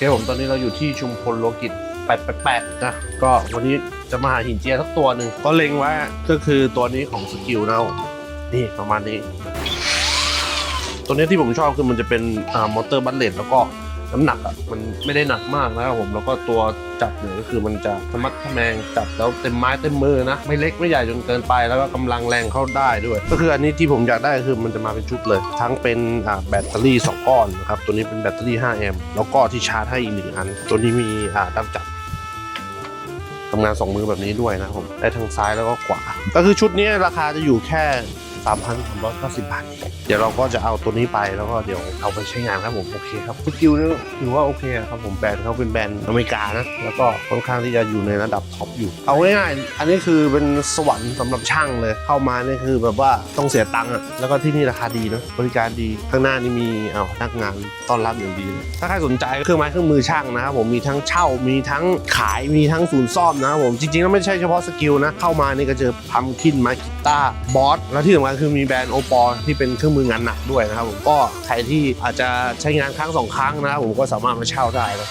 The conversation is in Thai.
เคผมตอนนี้เราอยู่ที่ชุมพลโลกิจ888นะก็วันนี้จะมาหาหินเจียสักตัวหนึ่งก็เล็งไว้ก็คือตัวนี้ของสกิลนะนี่ประมาณนี้ ตัวนี้ที่ผมชอบคือมันจะเป็นอ่ามอเตอร์บัลเลตแล้วก็ น้ำหนักอะมันไม่ได้หนักมากนะครับผมแล้วก็ตัวจับเนี่ยก็คือมันจะธรรมัดทะแมงจับแล้วเต็มไม้เต็มมือนะ ไม่เล็กไม่ใหญ่จนเกินไปแล้วก็กำลังแรงเข้าได้ด้วย ก็คืออันนี้ที่ผมอยากได้คือมันจะมาเป็นชุดเลย ทั้งเป็นแบตเตอรี่ 2 ก้อนนะครับตัวนี้เป็นแบตเตอรี่ 5 แอมป์แล้วก็ที่ชาร์จให้อีกหนึ่งอัน ตัวนี้มีอ่าดับจับทำงานสองมือแบบนี้ด้วยนะผมได้ทั้งซ้ายแล้วก็ขวา ก็คือชุดนี้ราคาจะอยู่แค่ 3,390 บาท เดี๋ยวเราก็จะเอาตัวนี้ไปแล้วก็เดี๋ยวเอาไปใช้งานครับผมโอเคครับสกิลนี่ถือว่าโอเคครับผมแบรนด์เขาเป็นแบรนด์อเมริกานะแล้วก็ค่อนข้างที่จะอยู่ในระดับท็อปอยู่ เอาง่ายๆอันนี้คือเป็นสวรรค์สำหรับช่างเลย เข้ามานี่คือแบบว่าต้องเสียตังค์อะแล้วก็ที่นี่ราคาดีนะบริการดีข้างหน้านี่มีเอานักงานต้อนรับอย่างดีเลยถ้าใครสนใจเครื่องไม้เครื่องมือช่างนะครับผมมีทั้งเช่ามีทั้งขายมีทั้งศูนย์ซ่อมนะครับผมจริงๆแล้วไม่ใช่เฉพาะสกิลนะเข้ามานี่ก็เจอพัมคินมากิต้าบอสแล้วที่สำคัญคือมีแบรนด์โอปอที่เป็นเครื่องมืองานหนักด้วยนะครับผมก็ใครที่อาจจะใช้งานครั้งสองครั้งนะครับผมก็สามารถมาเช่าได้นะ